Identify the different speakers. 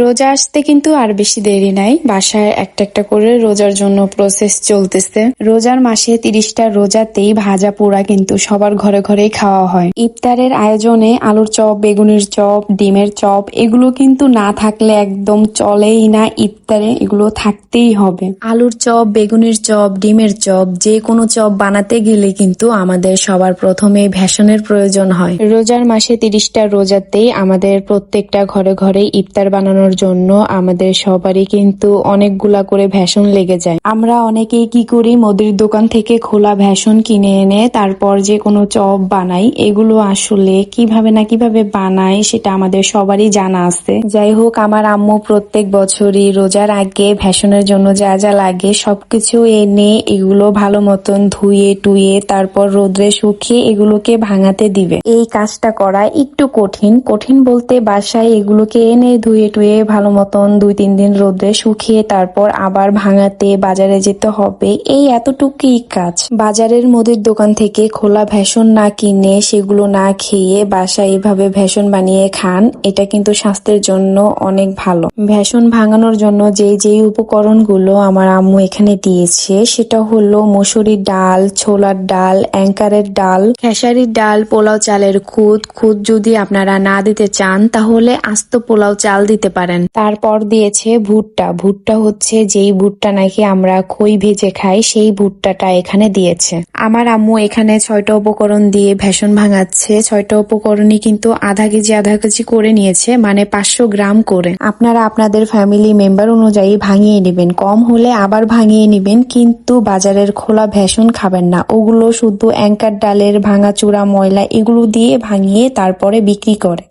Speaker 1: রোজা আসতে কিন্তু আর বেশি দেরি নাই। বাসায় একটা একটা করে রোজার জন্য প্রসেস চলতেছে। রোজার মাসে তিরিশটা রোজাতেই ভাজা পোড়া কিন্তু সবার ঘরে ঘরেই খাওয়া হয়। ইফতারের আয়োজনে আলুর চপ, বেগুনের চপ, ডিমের চপ, এগুলো কিন্তু না থাকলে একদম চলেই না ইফতারে, এগুলো থাকতেই হবে। আলুর চপ, বেগুনের চপ, ডিমের চপ, যে কোনো চপ বানাতে গেলে কিন্তু আমাদের সবার প্রথমে ভ্যাসনের প্রয়োজন হয়। রোজার মাসে তিরিশটা রোজাতেই আমাদের প্রত্যেকটা ঘরে ঘরে ইফতার বানানোর জন্য আমাদের সবারই কিন্তু অনেকগুলা করে ভ্যাসন লেগে যায়। আমরা অনেকেই কি করি, মুদির দোকান থেকে খোলা ভ্যাসন কিনে এনে তারপর যে কোনো চপ বানাই, এগুলো আসলে কীভাবে না কীভাবে বানাই সেটা আমাদের সবারই জানা আছে। যাই হোক, আমার আম্মু প্রত্যেক বছরই রোজার আগে ভ্যাসনের জন্য যা যা লাগে সবকিছু এনে এগুলো ভালো মতন ধুয়ে, টুয়ে, তারপর রোদ্রে শুকিয়ে এগুলোকে ভাঙাতে দিবে। এই কাজটা করা একটু কঠিন। কঠিন বলতে বাসায় এগুলোকে এনে ধুয়ে, টুয়ে ভালো মতন দুই, তিন দিন রোদ্রে শুকিয়ে তারপর আবার ভাঙাতে বাজারে যেতে হবে, এই এতটুকুই কাজ। বাজারের মুদির দোকান থেকে খোলা ভ্যাসন না কিনে সেগুলো না খেয়ে বাসায় এভাবে ভ্যাসন বানিয়ে খান, এটা কিন্তু স্বাস্থ্যের জন্য অনেক ভালো। ভ্যাসন ভাঙানোর জন্য যে যেই উপকরণগুলো আমার আম্মু এখানে দিয়েছে, সেটা হলো মসুরির ডাল, ছোলার ডাল, অ্যাঙ্কারের ডাল, খেসারির ডাল, পোলাও চালের খুদ। খুদ যদি আপনারা না দিতে চান, তাহলে আস্ত পোলাও চাল দিতে পারেন। তারপর দিয়েছে ভুট্টা। ভুট্টা হচ্ছে যেই ভুট্টা নাকি আমরা খই ভেজে খাই, সেই ভুট্টাটা এখানে দিয়েছে। আমার আম্মু এখানে ছয়টা উপকরণ দিয়ে ভেষণ ভাঙাচ্ছে। ছয়টা উপকরণই কিন্তু আধা কেজি আধা কেজি করে নিয়েছে মানে পাঁচশো গ্রাম করে। আপনারা আপনাদের ফ্যামিলি মেম্বার অনুযায়ী ভাঙিয়ে নেবেন। কম হলে আবার ভাঙিয়ে নেবেন, কিন্তু বাজারের খোলা ভেষণ খাবেন না। ওগুলো শুধু অ্যাঙ্কার ডালের ভাঙা চূড়া ময়লা এগুলো দিয়ে ভাঙিয়ে তারপরে বিক্রি করে।